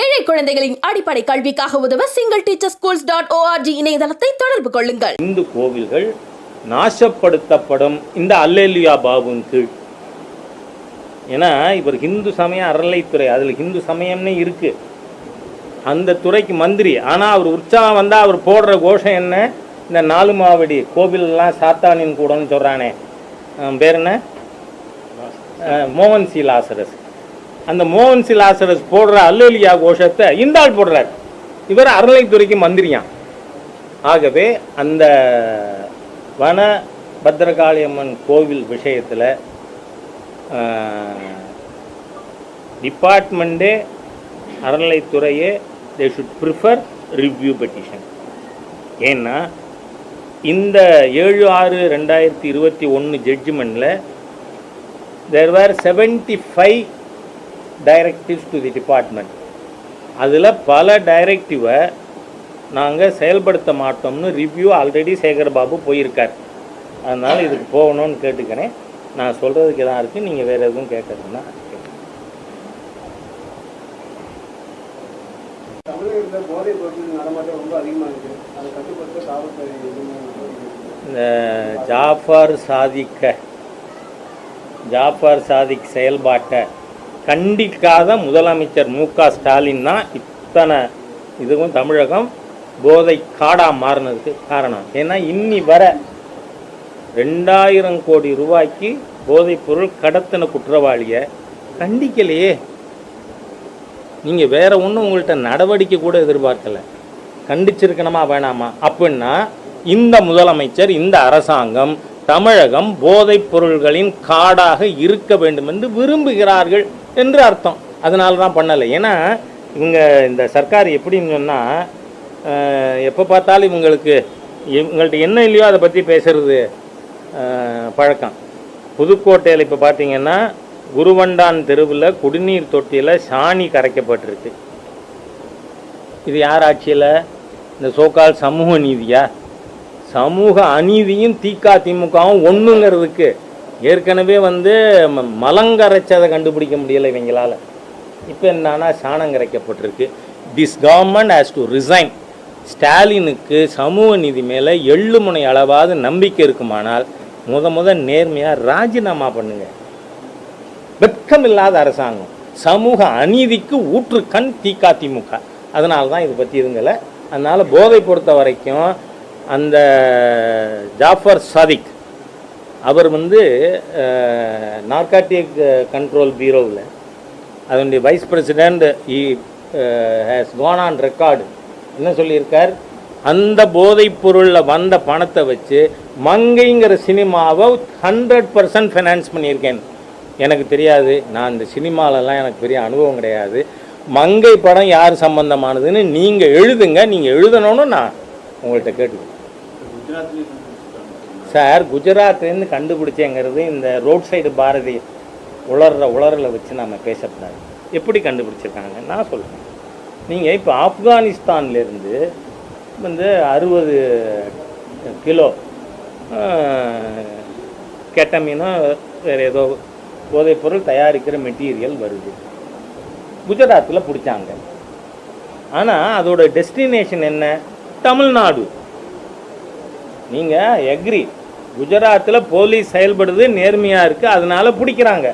ஏழை குழந்தைகளின் அடிப்படை கல்விக்காக உதவ single teacher schools dot ORG இணையதளத்தை தொடர்பு கொள்ளுங்கள். இந்து கோவில்கள் நாசப்படுத்தப்படும் இந்த அல்லேலியா பாபுவின் கீழ். ஏன்னா இவர் ஹிந்து சமய அறநிலைத்துறை அதில் ஹிந்து சமயம்னே இருக்கு. அந்த துறைக்கு மந்திரி. ஆனால் அவர் உற்சாகம் வந்தால் அவர் போடுற கோஷம் என்ன? இந்த நாலு மாவடி கோவிலெல்லாம் சாத்தானின் கூடன்னு சொல்கிறானே பேர் என்ன? மோகன் சி. லாசரஸ். அந்த மோகன் சிலாசரஸ் போடுற அல்லேலியா கோஷத்தை இந்த ஆள் போடுறார். இவர் அறநிலைத்துறைக்கு மந்திரியான் ஆகவே அந்த வன பத்ரகாளியம்மன் கோவில் விஷயத்தில் டிபார்ட்மெண்ட்டே அறநிலைத்துறையே they should prefer review petition ஏன்னா இந்த ஏழு ஆறு ரெண்டாயிரத்தி இருபத்தி ஒன்று ஜட்ஜ்மெண்ட்டில் there were seventy five directives to the department அதில் பல டைரக்டிவை நாங்கள் செயல்படுத்த மாட்டோம்னு ரிவ்யூ ஆல்ரெடி சேகர் பாபு போயிருக்கார். அதனால் இதுக்கு போகணும்னு கேட்டுக்கிறேன். நான் சொல்கிறதுக்கு எதாவது இருக்குது நீங்கள் வேறு எதுவும் கேட்குறதுன்னா எதுவுமே இந்த ஜாஃபர் சாதிக்க ஜாஃபர் சாதிக் செயல்பாட்டை கண்டிக்காத முதலமைச்சர் மு க ஸ்டாலின் தான் இத்தனை இதுவும் தமிழகம் போதை காடா மாறினதுக்கு காரணம். ஏன்னா இன்னி வர ரெண்டாயிரம் கோடி ரூபாய்க்கு போதைப் பொருள் கடத்தின குற்றவாளியை கண்டிக்கலையே. நீங்கள் வேற ஒன்றும் உங்கள்கிட்ட நடவடிக்கை கூட எதிர்பார்க்கல. கண்டிச்சிருக்கணுமா வேணாமா? அப்படின்னா இந்த முதலமைச்சர் இந்த அரசாங்கம் தமிழகம் போதைப் பொருள்களின் காடாக இருக்க வேண்டும் என்று விரும்புகிறார்கள். என்று அர்த்தம். அதனால தான் பண்ணலை. ஏன்னா இவங்க இந்த சர்க்கார் எப்படின்னு சொன்னால் எப்போ பார்த்தாலும் இவங்களுக்கு இவங்கள்ட்ட என்ன இல்லையோ அதை பற்றி பேசுறது பழக்கம். புதுக்கோட்டையில் இப்போ பார்த்தீங்கன்னா குருவண்டான் தெருவில் குடிநீர் தொட்டியில் சாணி கரைக்கப்பட்டிருக்கு. இது யார் ஆட்சியில்? இந்த சோக்கால் சமூக நீதியா? சமூக அநீதியும் திக திமுகவும் ஒன்றுங்கிறதுக்கு ஏற்கனவே வந்து ம- மலங்கரைச்சதை கண்டுபிடிக்க முடியலை இவங்களால். இப்போ என்னன்னா சாணம் கரைக்கப்பட்டிருக்கு this government has to resign ஸ்டாலினுக்கு சமூக நீதி மேலே எள்ளு முனை அளவாவது நம்பிக்கை இருக்குமானால் முத முத நேர்மையாக ராஜினாமா பண்ணுங்க. வெட்கம் இல்லாத அரசாங்கம். சமூக அநீதிக்கு ஊற்றுக்கண் கண் திமுக அதனால தான் இதை பற்றி இருங்கலை. அதனால் போதை பொறுத்த வரைக்கும் அந்த ஜாஃபர் சதிக் அவர் வந்து நார்காட்டிக் கண்ட்ரோல் பீரோவில் அதனுடைய vice president he has gone on record என்ன சொல்லியிருக்கார்? அந்த போதைப் பொருளில் வந்த பணத்தை வச்சு மங்கைங்கிற சினிமாவை ஹண்ட்ரட் பர்சன்ட் ஃபைனான்ஸ் பண்ணியிருக்கேன். எனக்கு தெரியாது. நான் இந்த சினிமாலெல்லாம் எனக்கு பெரிய அனுபவம் கிடையாது. மங்கை படம் யார் சம்பந்தமானதுன்னு நீங்கள் எழுதுங்க. நீங்கள் எழுதணும்னு நான் உங்கள்கிட்ட கேட்டுக்கிறேன். சார் குஜராத்லேருந்து கண்டுபிடிச்சேங்கிறது இந்த ரோட் சைடு பாரதி உளர்ற உளறலை வச்சு நம்ம பேசக்கூடாது. எப்படி கண்டுபிடிச்சிருக்காங்க நான் சொல்கிறேன் நீங்கள் இப்போ ஆப்கானிஸ்தான்லேருந்து வந்து அறுபது கிலோ கெட்டமீனோ வேறு ஏதோ போதைப்பொருள் தயாரிக்கிற மெட்டீரியல் வருது. குஜராத்தில் பிடிச்சாங்க. ஆனால் அதோட டெஸ்டினேஷன் என்ன? தமிழ்நாடு. நீங்கள் எக்ரி. குஜராத்தில் போலீஸ் செயல்படுது நேர்மையாக இருக்குது அதனால் பிடிக்கிறாங்க.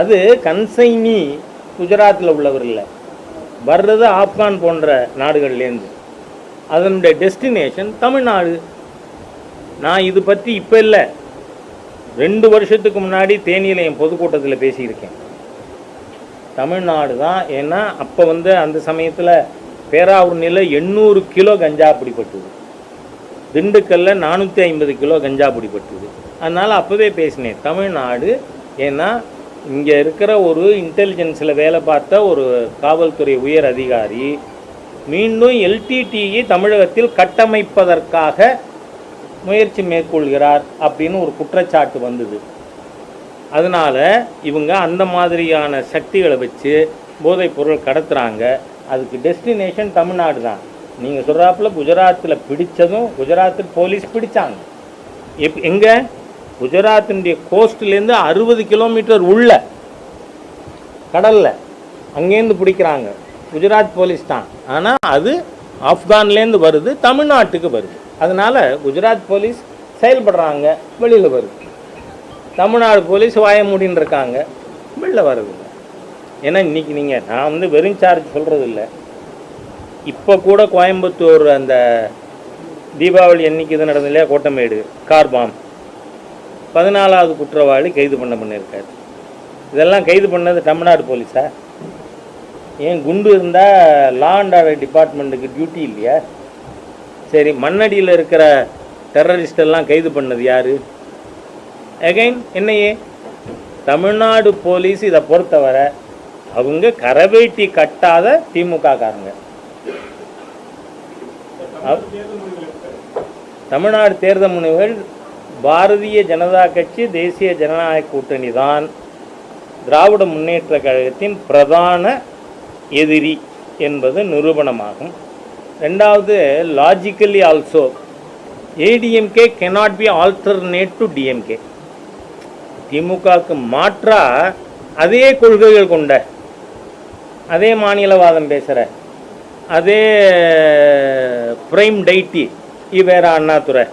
அது கன்சைனி குஜராத்தில் உள்ளவர் இல்லை. வர்றது ஆப்கான் போன்ற நாடுகள்லேருந்து அதனுடைய டெஸ்டினேஷன் தமிழ்நாடு. நான் இது பற்றி இப்போ இல்லை. ரெண்டு வருஷத்துக்கு முன்னாடி தேனியில் என் பொதுக்கூட்டத்தில் பேசியிருக்கேன். தமிழ்நாடு தான் ஏன்னா அப்போ வந்து அந்த சமயத்தில் பேராவூர் நிலை எண்ணூறு கிலோ கஞ்சா பிடிப்பட்டது திண்டுக்கல்லில் நானூற்றி ஐம்பது கிலோ கஞ்சா பிடிப்பட்டது அதனால் அப்போவே பேசினேன் தமிழ்நாடு ஏன்னா இங்கே இருக்கிற ஒரு இன்டெலிஜென்ஸில் வேலை பார்த்த ஒரு காவல்துறை உயர் அதிகாரி மீண்டும் எல்டிடிஇ தமிழகத்தில் கட்டமைப்பதற்காக முயற்சி மேற்கொள்கிறார் அப்படின்னு ஒரு குற்றச்சாட்டு வந்தது. அதனால் இவங்க அந்த மாதிரியான சக்திகளை வச்சு போதைப் பொருள் கடத்துகிறாங்க அதுக்கு டெஸ்டினேஷன் தமிழ்நாடு தான். நீங்கள் சொல்கிறாப்புல குஜராத்தில் பிடித்ததும் குஜராத்தில் போலீஸ் பிடித்தாங்க எப் எங்கே? குஜராத்தினுடைய கோஸ்ட்லேருந்து அறுபது கிலோமீட்டர் உள்ள கடலில். அங்கேருந்து பிடிக்கிறாங்க. குஜராத் போலீஸ் தான். ஆனால் அது ஆப்கான்லேருந்து வருது தமிழ்நாட்டுக்கு வருது. அதனால் குஜராத் போலீஸ் செயல்படுறாங்க வெளியில் வருது. தமிழ்நாடு போலீஸ் வாய மூடின்னு இருக்காங்க வெளில வருதுங்க. ஏன்னா இன்னைக்கு நீங்கள் நான் வந்து வெறும் சார்ஜ் சொல்கிறது இல்லை இப்போ கூட கோயம்புத்தூர் அந்த தீபாவளி அன்னைக்கு இது நடந்தது இல்லையா? Kottamedu car bomb. பதினாலாவது குற்றவாளி கைது பண்ண பண்ணியிருக்காரு. இதெல்லாம் கைது பண்ணது தமிழ்நாடு போலீஸா? ஏன் குண்டு இருந்தால் லா அண்ட் ஆர்டர் டிபார்ட்மெண்ட்டுக்கு டியூட்டி இல்லையா? சரி மண்ணடியில் இருக்கிற டெரரிஸ்டெல்லாம் எல்லாம் கைது பண்ணது யார்? அகைன் என்னையே? தமிழ்நாடு போலீஸ் இதை பொறுத்தவரை அவங்க கரவேட்டி கட்டாத திமுக காரங்க தமிழ்நாடு தேர்தல் முடிவுகள் பாரதிய ஜனதா கட்சி தேசிய ஜனநாயக கூட்டணி தான் திராவிட முன்னேற்ற கழகத்தின் பிரதான எதிரி என்பது நிரூபணமாகும். ரெண்டாவது logically also ADMK cannot be alternate to DMK திமுகவுக்கு மாற்றா அதே கொள்கைகள் கொண்ட அதே மாநிலவாதம் பேசுகிற அதே பிரைம் டைட்டி ஈவேரா அண்ணாதுரை.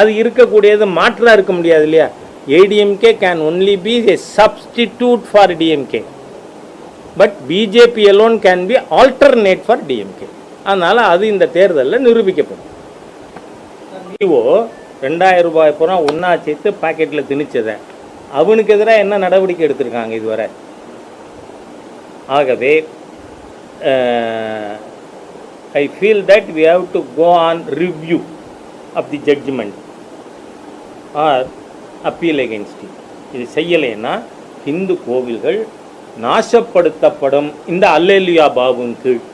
அது இருக்கக்கூடியது மாற்றாக இருக்க முடியாது இல்லையா? ADMK can only be a substitute for DMK but BJP alone can be alternate for DMK அதனால் அது இந்த தேர்தலில் நிரூபிக்கப்படும். விவோ ரெண்டாயிரம் ரூபாய் பூரா ஒன்றா சேர்த்து பாக்கெட்டில் திணிச்சதை. அவனுக்கு எதிராக என்ன நடவடிக்கை எடுத்திருக்காங்க இதுவரை? ஆகவே I feel that we have to go on review of the judgement or appeal against it. இது செய்யலைன்னா இந்து கோவில்கள் நாசப்படுத்தப்படும் இந்த அல்லேலியா பாபுவின் கீழ்.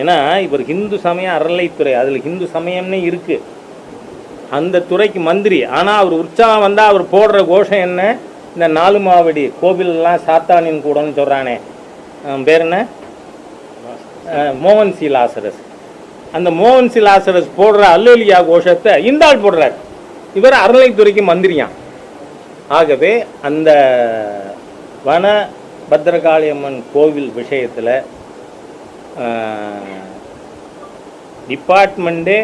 ஏன்னா இவர் ஹிந்து சமய அறநிலைத்துறை அதில் ஹிந்து சமயம்னே இருக்குது அந்த துறைக்கு மந்திரி. ஆனால் அவர் உற்சாகம் வந்தால் அவர் போடுற கோஷம் என்ன? இந்த நாலு மாவடி கோவிலெல்லாம் சாத்தானின் கூடன்னு சொல்கிறானே பேர் என்ன? மோகன் சி லாசரஸ் அந்த மோகன் சி லாசரஸ் போடுற அல்லலியா கோஷத்தை இந்த ஆள் போடுறார். இவர் அறநிலைத்துறைக்கு மந்திரியாம். ஆகவே அந்த வன பத்ரகாளியம்மன் கோவில் விஷயத்தில் டிபார்ட்மெண்ட்டே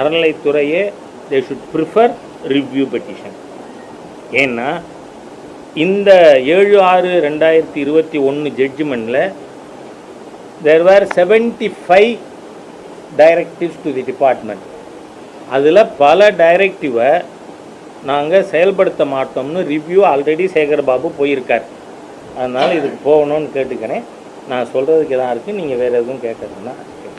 அறநிலைத்துறையே they should prefer review petition ஏன்னா இந்த ஏழு ஆறு ரெண்டாயிரத்தி இருபத்தி ஒன்று ஜட்ஜ்மெண்ட்டில் there were seventy five directives to the department அதில் பல டைரக்டிவை நாங்கள் செயல்படுத்த மாட்டோம்னு ரிவ்யூ ஆல்ரெடி சேகர் பாபு போயிருக்கார். அதனால் இதுக்கு போகணும்னு கேட்டுக்கிறேன். நான் சொல்கிறதுக்கு எதாவது இருக்குது நீங்கள் வேறு எதுவும் கேட்குறதுன்னா எடுக்கல.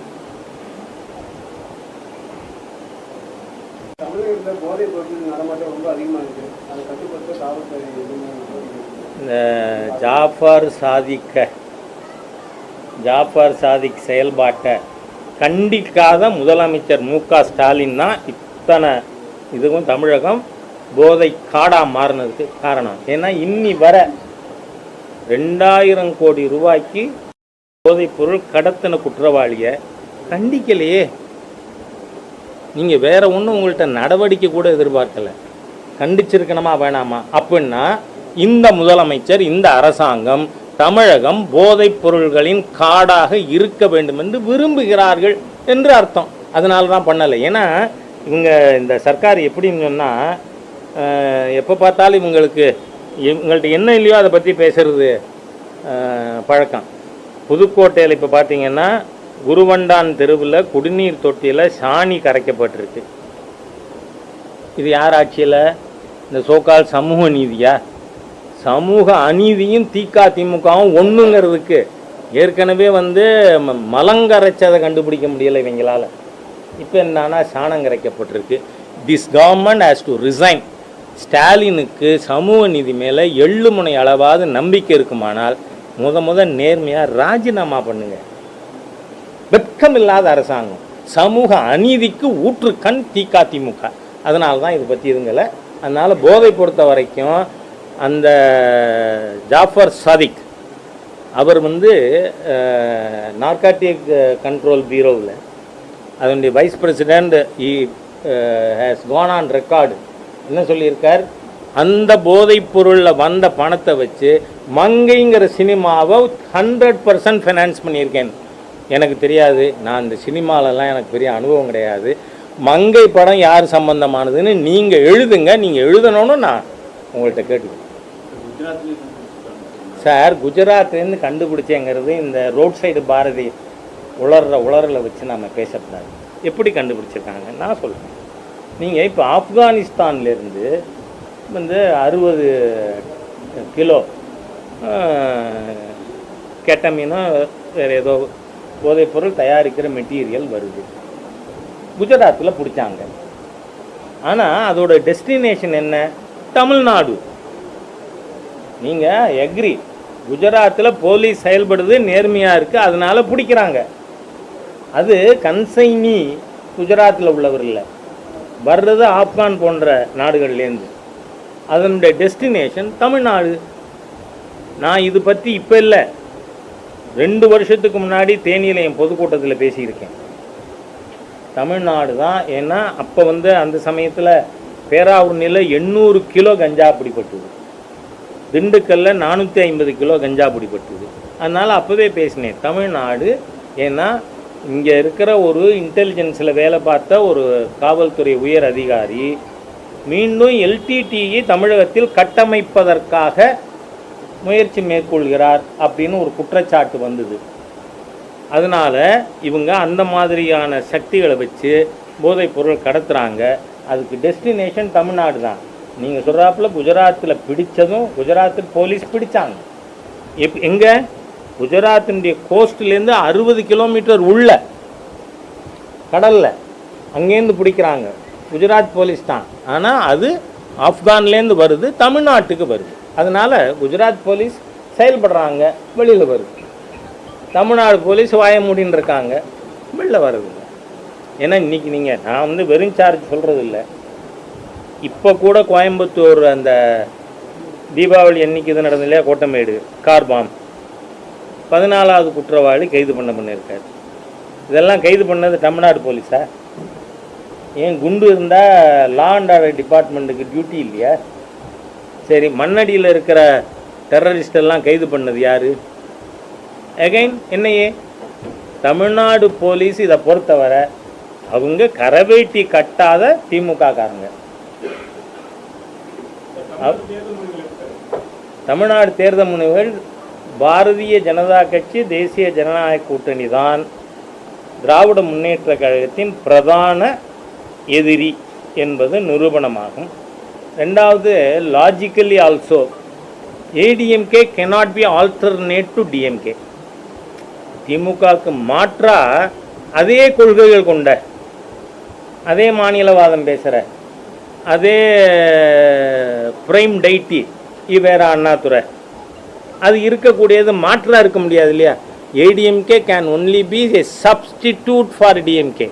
இந்த ஜாஃபர் சாதிக்க ஜாஃபர் சாதிக் செயல்பாட்டை கண்டிக்காத முதலமைச்சர் மு க ஸ்டாலின் தான் இத்தனை இதுவும் தமிழகம் போதை காடாக மாறினதுக்கு காரணம். ஏன்னா இன்னி வர ரெண்டாயிரம் கோடி ரூபாய்க்கு போதைப் பொருள் கடத்தின குற்றவாளியை கண்டிக்கலையே. நீங்கள் வேற ஒன்றும் உங்கள்கிட்ட நடவடிக்கை கூட எதிர்பார்க்கலை. கண்டிச்சிருக்கணுமா வேணாமா? அப்படின்னா இந்த முதலமைச்சர் இந்த அரசாங்கம் தமிழகம் போதைப் பொருள்களின் காடாக இருக்க வேண்டும் என்று விரும்புகிறார்கள் என்று அர்த்தம். அதனால தான் பண்ணலை. ஏன்னா இவங்க இந்த சர்க்கார் எப்படின்னு சொன்னால் எப்போ பார்த்தாலும் இவங்களுக்கு இவங்கள்ட்ட என்ன இல்லையோ அதை பற்றி பேசுறது பழக்கம். புதுக்கோட்டையில் இப்போ பார்த்தீங்கன்னா குருவண்டான் தெருவில் குடிநீர் தொட்டியில் சாணி கரைக்கப்பட்டிருக்கு. இது யார் ஆட்சியில்? இந்த சோக்கால் சமூக நீதியா? சமூக அநீதியும் திக திமுகவும் ஒன்றுங்கிறதுக்கு ஏற்கனவே வந்து ம- மலங்கரைச்சதை கண்டுபிடிக்க முடியலை இவங்களால். இப்போ என்னன்னா சாணம் கரைக்கப்பட்டிருக்கு. This government has to resign ஸ்டாலினுக்கு சமூக நீதி மேலே எள்ளு முனை அளவாவது நம்பிக்கை இருக்குமானால் முத முத நேர்மையாக ராஜினாமா பண்ணுங்க. வெட்கமில்லாத அரசாங்கம். சமூக அநீதிக்கு ஊற்று கண் திமுக. அதனால தான் இதை பற்றி இதுங்களை அதனால் போதை பொறுத்த வரைக்கும் அந்த ஜாஃபர் சாதிக் அவர் வந்து நார்காட்டிக் கண்ட்ரோல் பீரோவில் அதனுடைய vice president he has gone on record என்ன சொல்லியிருக்கார்? அந்த போதைப் பொருளில் வந்த பணத்தை வச்சு மங்கைங்கிற சினிமாவை ஹண்ட்ரட் பர்சன்ட் ஃபைனான்ஸ் பண்ணியிருக்கேன். எனக்கு தெரியாது. நான் இந்த சினிமாலெல்லாம் எனக்கு பெரிய அனுபவம் கிடையாது. மங்கை படம் யார் சம்பந்தமானதுன்னு நீங்கள் எழுதுங்க. நீங்கள் எழுதணும்னு நான் உங்கள்கிட்ட கேட்டுக்கிறேன். சார் குஜராத்லேருந்து கண்டுபிடிச்சேங்கிறது இந்த ரோட் சைடு பாரதி உளர்ற உளறலை வச்சு நம்ம பேசக்கூடாது. எப்படி கண்டுபிடிச்சிருக்காங்க நான் சொல்கிறேன் நீங்கள் இப்போ ஆப்கானிஸ்தான்லேருந்து வந்து அறுபது கிலோ கெட்டமீனோ வேறு ஏதோ போதைப்பொருள் தயாரிக்கிற மெட்டீரியல் வருது. குஜராத்தில் பிடிச்சாங்க. ஆனால் அதோட டெஸ்டினேஷன் என்ன? தமிழ்நாடு. நீங்கள் எக்ரி குஜராத்தில் போலீஸ் செயல்படுது நேர்மையாக இருக்குது அதனால் பிடிக்கிறாங்க. அது கன்சைனி குஜராத்தில் உள்ளவர் இல்லை. வர்றது ஆப்கான் போன்ற நாடுகள்லேருந்து அதனுடைய டெஸ்டினேஷன் தமிழ்நாடு. நான் இது பற்றி இப்போ இல்லை. ரெண்டு வருஷத்துக்கு முன்னாடி தேனியில் என் பொதுக்கூட்டத்தில் பேசியிருக்கேன். தமிழ்நாடு தான் ஏன்னா அப்போ வந்து அந்த சமயத்தில் பேராவூர் நிலை எண்ணூறு கிலோ கஞ்சா அப்படிப்பட்டது திண்டுக்கல்லில் நானூற்றி ஐம்பது கிலோ கஞ்சா பிடிப்பட்டது அதனால் அப்போவே பேசினேன் தமிழ்நாடு ஏன்னா இங்கே இருக்கிற ஒரு இன்டெலிஜென்ஸில் வேலை பார்த்த ஒரு காவல்துறை உயர் அதிகாரி மீண்டும் எல்டிடிஇ தமிழகத்தில் கட்டமைப்பதற்காக முயற்சி மேற்கொள்கிறார் அப்படின்னு ஒரு குற்றச்சாட்டு வந்தது. அதனால் இவங்க அந்த மாதிரியான சக்திகளை வச்சு போதைப் பொருள் கடத்துகிறாங்க அதுக்கு டெஸ்டினேஷன் தமிழ்நாடு தான். நீங்கள் சொல்கிறாப்புல குஜராத்தில் பிடித்ததும் குஜராத்தில் போலீஸ் பிடித்தாங்க எப் எங்கே? குஜராத்தினுடைய கோஸ்ட்லேருந்து அறுபது கிலோமீட்டர் உள்ள கடலில். அங்கேருந்து பிடிக்கிறாங்க. குஜராத் போலீஸ் தான். ஆனால் அது ஆப்கான்லேருந்து வருது தமிழ்நாட்டுக்கு வருது. அதனால் குஜராத் போலீஸ் செயல்படுறாங்க வெளியில் வருது. தமிழ்நாடு போலீஸ் வாய முடின்னு இருக்காங்க வெளில வருது ஏன்னா இன்றைக்கி நீங்கள் நான் வந்து வெறும் சார்ஜ் சொல்கிறது இல்லை இப்போ கூட கோயம்புத்தூர் அந்த தீபாவளி அன்னைக்கு இது நடந்தது இல்லையா? Kottamedu car bomb. பதினாலாவது குற்றவாளி கைது பண்ண பண்ணியிருக்காரு. இதெல்லாம் கைது பண்ணது தமிழ்நாடு போலீஸா? ஏன் குண்டு இருந்தால் லா அண்ட் ஆர்டர் டிபார்ட்மெண்ட்டுக்கு டியூட்டி இல்லையா? சரி மண்ணடியில் இருக்கிற டெரரிஸ்டெல்லாம் கைது பண்ணது யார்? அகைன் என்னையே? தமிழ்நாடு போலீஸ் இதை பொறுத்தவரை அவங்க கரவேட்டி கட்டாத திமுக காரங்க தமிழ்நாடு தேர்தல் முடிவுகள் பாரதிய ஜனதா கட்சி தேசிய ஜனநாயக கூட்டணி தான் திராவிட முன்னேற்ற கழகத்தின் பிரதான எதிரி என்பது நிரூபணமாகும். ரெண்டாவது logically also ADMK cannot be alternate to DMK திமுகவுக்கு மாற்றா அதே கொள்கைகள் கொண்ட அதே மாநிலவாதம் பேசுகிற அதே பிரைம் டைட்டி ஈவேரா அண்ணாதுரை. அது இருக்கக்கூடியது மாற்றாக இருக்க முடியாது இல்லையா? ADMK can only be a substitute for DMK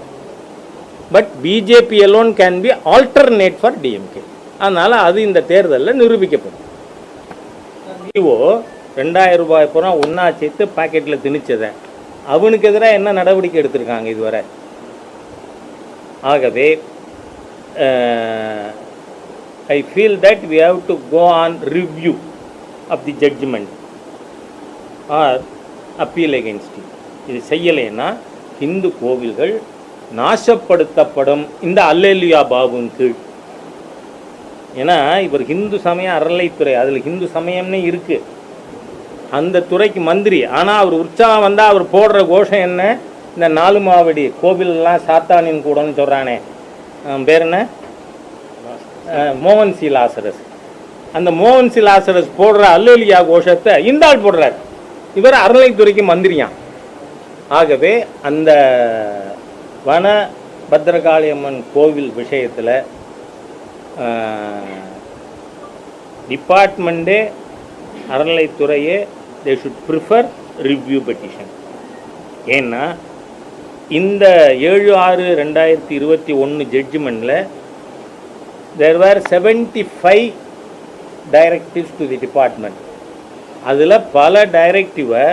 but BJP alone can be alternate for DMK அதனால் அது இந்த தேர்தலில் நிரூபிக்கப்படும். விவோ ரெண்டாயிரம் ரூபாய் பூரா ஒன்றா சேர்த்து பாக்கெட்டில் திணிச்சதை அவனுக்கு எதிராக என்ன நடவடிக்கை எடுத்திருக்காங்க இதுவரை? ஆகவே Uh, I feel that we have to go on review of the judgement or appeal against it. இது செய்யலைன்னா இந்து கோவில்கள் நாசப்படுத்தப்படும் இந்த அல்லேலியா பாபுன் கீழ். ஏன்னா இவர் ஹிந்து சமய அறநிலைத்துறை அதில் ஹிந்து சமயம்னே இருக்கு. அந்த துறைக்கு மந்திரி. ஆனால் அவர் உற்சாகம் வந்தால் அவர் போடுற கோஷம் என்ன? இந்த நாலு மாவடி கோவிலெல்லாம் சாத்தானின் கூடன்னு சொல்கிறானே பேர் என்ன? மோகன் சி. லாசரஸ். அந்த மோகன் சி. லாசரஸ் போடுற அல்லலியா கோஷத்தை இந்த ஆள் போடுறார். இவர் அறநிலைத்துறைக்கு மந்திரியாம். ஆகவே அந்த வன பத்ரகாளியம்மன் கோவில் விஷயத்தில் டிபார்ட்மெண்ட்டே அறநிலைத்துறையே they should prefer review petition ஏன்னா இந்த ஏழு ஆறு ரெண்டாயிரத்தி இருபத்தி ஒன்று ஜட்ஜ்மெண்ட்டில் there were seventy five directives to the department அதில் பல டைரக்டிவை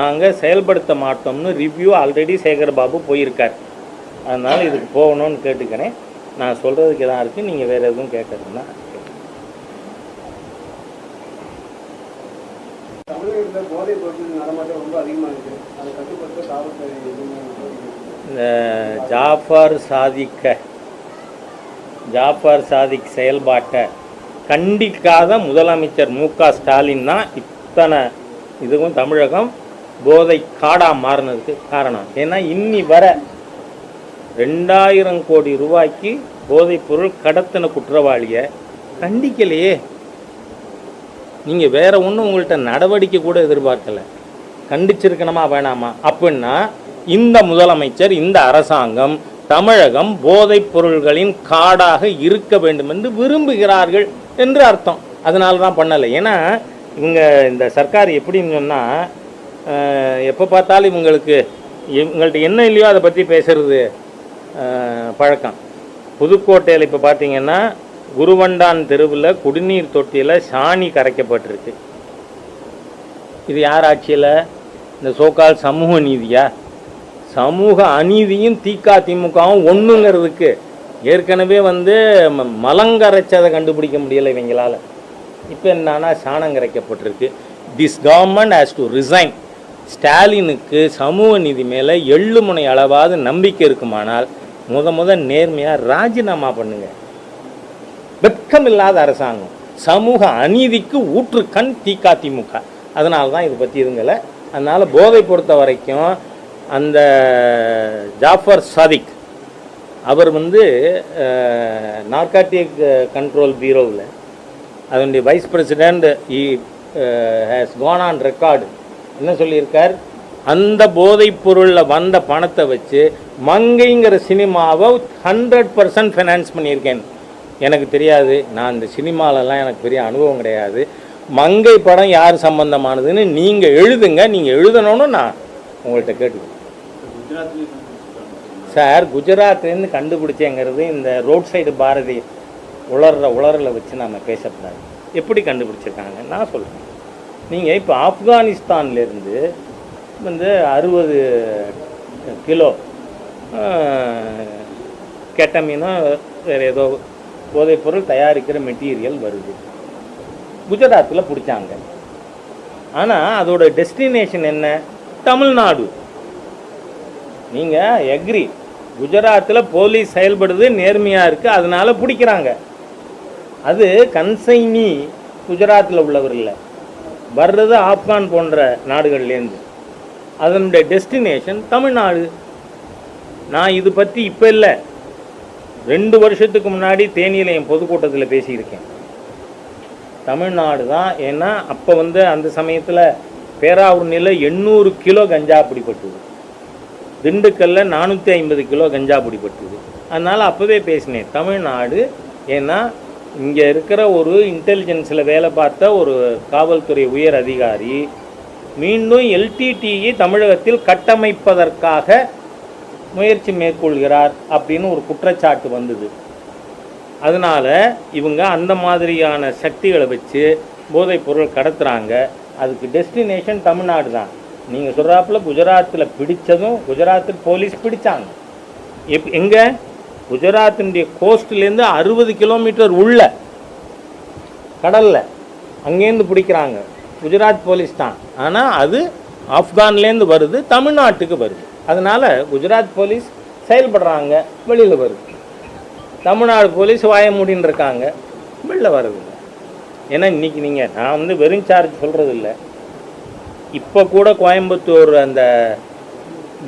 நாங்கள் செயல்படுத்த மாட்டோம்னு ரிவ்யூ ஆல்ரெடி சேகர் பாபு போயிருக்கார். அதனால் இதுக்கு போகணும்னு கேட்டுக்கிறேன். நான் சொல்கிறதுக்கு தான் இருக்குது நீங்கள் வேறு எதுவும் கேட்கறதுன்னா கேட்குறேன் தமிழகத்தில் போதைப் பொருட்கள் நடமாட்டம் ரொம்ப அதிகமாக இருக்குது அதை கட்டுப்படுத்த காவல்துறை எதுவுமே நடவடிக்கை எடுக்கல. இந்த ஜாஃபர் சாதிக்க ஜாஃபர் சாதிக் செயல்பாட்டை கண்டிக்காத முதலமைச்சர் மு க ஸ்டாலின் தான் இத்தனை இதுவும் தமிழகம் போதை காடா மாறினதுக்கு காரணம். ஏன்னா இன்னி வர ரெண்டாயிரம் கோடி ரூபாய்க்கு போதைப் பொருள் கடத்தின குற்றவாளியை கண்டிக்கலையே. நீங்கள் வேற ஒன்றும் உங்கள்கிட்ட நடவடிக்கை கூட எதிர்பார்க்கல. கண்டிச்சிருக்கணுமா வேணாமா? அப்படின்னா இந்த முதலமைச்சர் இந்த அரசாங்கம் தமிழகம் போதைப் பொருள்களின் காடாக இருக்க வேண்டும் என்று விரும்புகிறார்கள் என்று அர்த்தம். அதனால தான் பண்ணலை. ஏன்னா இவங்க இந்த சர்க்கார் எப்படின்னு சொன்னால் எப்போ பார்த்தாலும் இவங்களுக்கு இவங்கள்ட்ட என்ன இல்லையோ அதை பற்றி பேசுறது பழக்கம். புதுக்கோட்டையில் இப்போ பார்த்தீங்கன்னா குருவண்டான் தெருவில் குடிநீர் தொட்டியில் சாணி கரைக்கப்பட்டிருக்கு. இது யார் ஆட்சியில்? இந்த சோக்கால் சமூக நீதியா? சமூக அநீதியும் திக திமுகவும் ஒன்றுங்கிறதுக்கு ஏற்கனவே வந்து ம- மலங்கரைச்சதை கண்டுபிடிக்க முடியலை இவங்களால். இப்போ என்னன்னா சாணம் கரைக்கப்பட்டிருக்கு. This government has to resign ஸ்டாலினுக்கு சமூக நீதி மேலே எள்ளு முனை அளவாவது நம்பிக்கை இருக்குமானால் முத முத நேர்மையாக ராஜினாமா பண்ணுங்க. வெட்கமில்லாத அரசாங்கம். சமூக அநீதிக்கு ஊற்றுக்கண் திக திமுக. அதனால தான் இது பற்றி இதுங்களை அதனால் போதை பொறுத்த வரைக்கும் அந்த ஜாஃபர் சாதிக் அவர் வந்து நார்காட்டிக் கண்ட்ரோல் பீரோவில் அதனுடைய vice president he has gone on record என்ன சொல்லியிருக்கார்? அந்த போதைப் பொருளில் வந்த பணத்தை வச்சு மங்கைங்கிற சினிமாவை ஹண்ட்ரட் பர்சன்ட் ஃபைனான்ஸ் பண்ணியிருக்கேன். எனக்கு தெரியாது. நான் இந்த சினிமாலெல்லாம் எனக்கு பெரிய அனுபவம் கிடையாது. மங்கை படம் யார் சம்பந்தமானதுன்னு நீங்கள் எழுதுங்க. நீங்கள் எழுதணும்னு நான் உங்கள்கிட்ட கேட்டுக்கிறேன். சார் குஜராத்லேருந்து கண்டுபிடிச்சேங்கிறது இந்த ரோட் சைடு பாரதி உளர்ற உளறலை வச்சு நாம் பேசக்கூடாது. எப்படி கண்டுபிடிச்சிருக்காங்க நான் சொல்கிறேன் நீங்கள் இப்போ ஆப்கானிஸ்தான்லேருந்து வந்து அறுபது கிலோ கெட்டமீனோ வேறு ஏதோ போதைப்பொருள் தயாரிக்கிற மெட்டீரியல் வருது. குஜராத்தில் பிடிச்சாங்க. ஆனால் அதோட டெஸ்டினேஷன் என்ன? தமிழ்நாடு. நீங்கள் எக்ரி குஜராத்தில் போலீஸ் செயல்படுது நேர்மையாக இருக்குது அதனால் பிடிக்கிறாங்க. அது கன்சைனி குஜராத்தில் உள்ளவர் இல்லை. வர்றது ஆப்கான் போன்ற நாடுகள்லேருந்து அதனுடைய டெஸ்டினேஷன் தமிழ்நாடு. நான் இது பற்றி இப்போ இல்லை. ரெண்டு வருஷத்துக்கு முன்னாடி தேனியில் என் பொதுக்கூட்டத்தில் பேசியிருக்கேன். தமிழ்நாடு தான் ஏன்னா அப்போ வந்து அந்த சமயத்தில் பேராவூர்னில் எண்ணூறு கிலோ கஞ்சா பிடிப்பட்டது திண்டுக்கல்லில் நானூற்றி ஐம்பது கிலோ கஞ்சா பிடிப்பட்டது அதனால் அப்போவே பேசினேன் தமிழ்நாடு ஏன்னா இங்கே இருக்கிற ஒரு இன்டெலிஜென்ஸில் வேலை பார்த்த ஒரு காவல்துறை உயர் அதிகாரி மீண்டும் எல்டிடிஇ தமிழகத்தில் கட்டமைப்பதற்காக முயற்சி மேற்கொள்கிறார் அப்படின்னு ஒரு குற்றச்சாட்டு வந்தது. அதனால இவங்க அந்த மாதிரியான சக்திகளை வச்சு போதைப் பொருள் அதுக்கு டெஸ்டினேஷன் தமிழ்நாடு தான். நீங்கள் சொல்கிறாப்புல குஜராத்தில் பிடித்ததும் குஜராத்தில் போலீஸ் பிடிச்சாங்க. எப் எங்கே? குஜராத்தினுடைய கோஸ்ட்லேருந்து அறுபது கிலோமீட்டர் உள்ள கடலில் அங்கேருந்து பிடிக்கிறாங்க. குஜராத் போலீஸ் தான். ஆனால் அது ஆப்கான்லேருந்து வருது தமிழ்நாட்டுக்கு வருது. அதனால் குஜராத் போலீஸ் செயல்படுறாங்க வெளியில் வருது. தமிழ்நாடு போலீஸ் வாய மூடின்னு இருக்காங்க வெளில வருதுங்க ஏன்னா இன்னைக்கு நீங்கள் நான் வந்து வெறும் சார்ஜ் சொல்கிறது இல்லை இப்போ கூட கோயம்புத்தூர் அந்த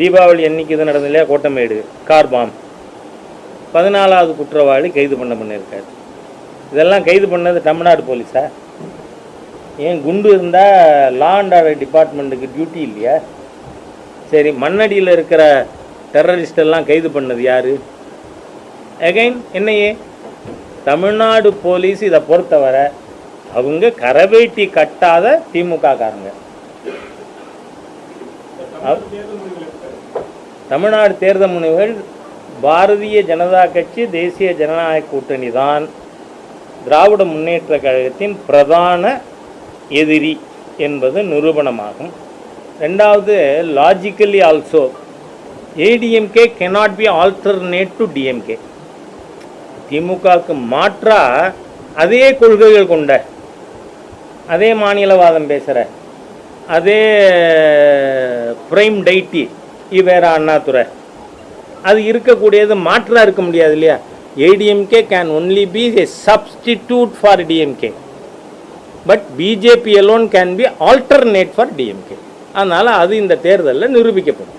தீபாவளி அன்னைக்கு இது நடந்தது இல்லையா கோட்டமேடு கார் பாம். பதினாலாவது குற்றவாளி கைது பண்ண பண்ணியிருக்காரு. இதெல்லாம் கைது பண்ணது தமிழ்நாடு போலீஸா? ஏன் குண்டு இருந்தால் லா அண்ட் ஆர்டர் டிபார்ட்மெண்ட்டுக்கு டியூட்டி இல்லையா? சரி மண்ணடியில் இருக்கிற டெரரிஸ்டெல்லாம் கைது பண்ணது யார்? அகைன் என்னையே? தமிழ்நாடு போலீஸ் இதை பொறுத்தவரை அவங்க கரவேட்டி கட்டாத திமுக காரங்க தமிழ்நாடு தேர்தல் முடிவுகள் பாரதிய ஜனதா கட்சி தேசிய ஜனநாயக கூட்டணி தான் திராவிட முன்னேற்ற கழகத்தின் பிரதான எதிரி என்பது நிரூபணமாகும். ரெண்டாவது logically also ADMK cannot be alternate to DMK திமுகவுக்கு மாற்றா அதே கொள்கைகள் கொண்ட அதே மாநிலவாதம் பேசுகிற அதே பிரைம் டைட்டி ஈவேரா அண்ணாதுரை. அது இருக்கக்கூடியது மாற்றாக இருக்க முடியாது இல்லையா? ADMK can only be a substitute for DMK but BJP alone can be alternate for DMK அதனால் அது இந்த தேர்தலில் நிரூபிக்கப்படும்.